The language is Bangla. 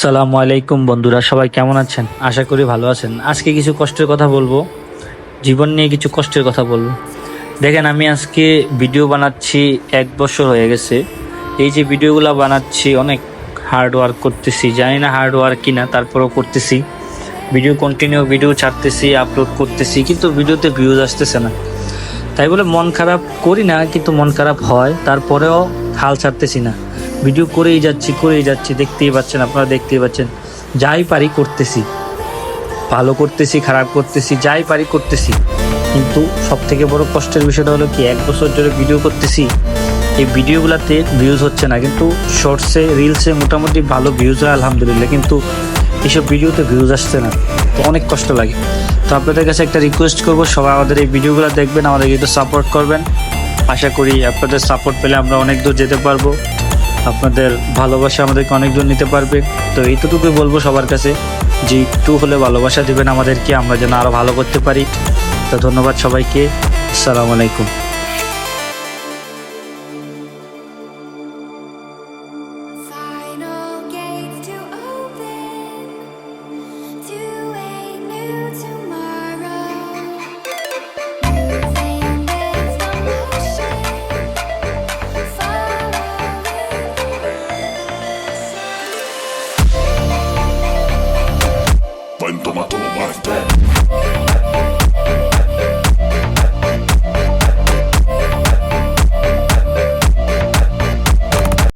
আসসালামু আলাইকুম বন্ধুরা, সবাই কেমন আছেন? আশা করি ভালো আছেন। আজকে কিছু কষ্টের কথা বলব। জীবন নিয়ে কিছু কষ্টের কথা বলব। দেখেন, আমি আজকে ভিডিও বানাচ্ছি এক বছর হয়ে গেছে। এই যে ভিডিওগুলো বানাচ্ছি, অনেক হার্ড ওয়ার্ক করতেছি। জানি না হার্ড ওয়ার্ক কিনা, তারপরেও করতেছি। ভিডিও কন্টিনিউ ভিডিও ছাড়তেছি আপলোড করতেছি, কিন্তু ভিডিওতে ভিউজ আসতেছে না। তাই বলে মন খারাপ করি না, কিন্তু মন খারাপ হয়। তারপরেও হাল ছাড়তেছি না। ভিডিও করেই যাচ্ছি করেই যাচ্ছি, দেখতেই পাচ্ছেন, আপনারা দেখতেই পাচ্ছেন। যাই পারি করতেছি। ভালো করতেছি, খারাপ করতেছি, যাই পারি করতেছি। কিন্তু সব থেকে বড় কষ্টের বিষয়টা হলো কি, এক বছর ধরে ভিডিও করতেছি। এই ভিডিওগুলোতে ভিউজ হচ্ছে না, কিন্তু শর্টসে রিলসে মোটামুটি ভালো ভিউজ হয়, আলহামদুলিল্লাহ। কিন্তু এইসব ভিডিওতে ভিউজ আসছে না, তো অনেক কষ্ট লাগে। তো আপনাদের কাছে একটা রিকোয়েস্ট করব, সবাই আমাদের এই ভিডিওগুলো দেখবেন, আমাদের একটু সাপোর্ট করবেন। আশা করি আপনাদের সাপোর্ট পেলে আমরা অনেক দূর যেতে পারব। আপনাদের ভালোবাসা আমাদেরকে অনেকজন নিতে পারবে। তো এইটুকুই বলব সবার কাছে যে একটু হলে ভালোবাসা দেবেন আমাদেরকে, আমরা যেন আরও ভালো করতে পারি। তো ধন্যবাদ সবাইকে। আসসালামু আলাইকুম। ントマトマスター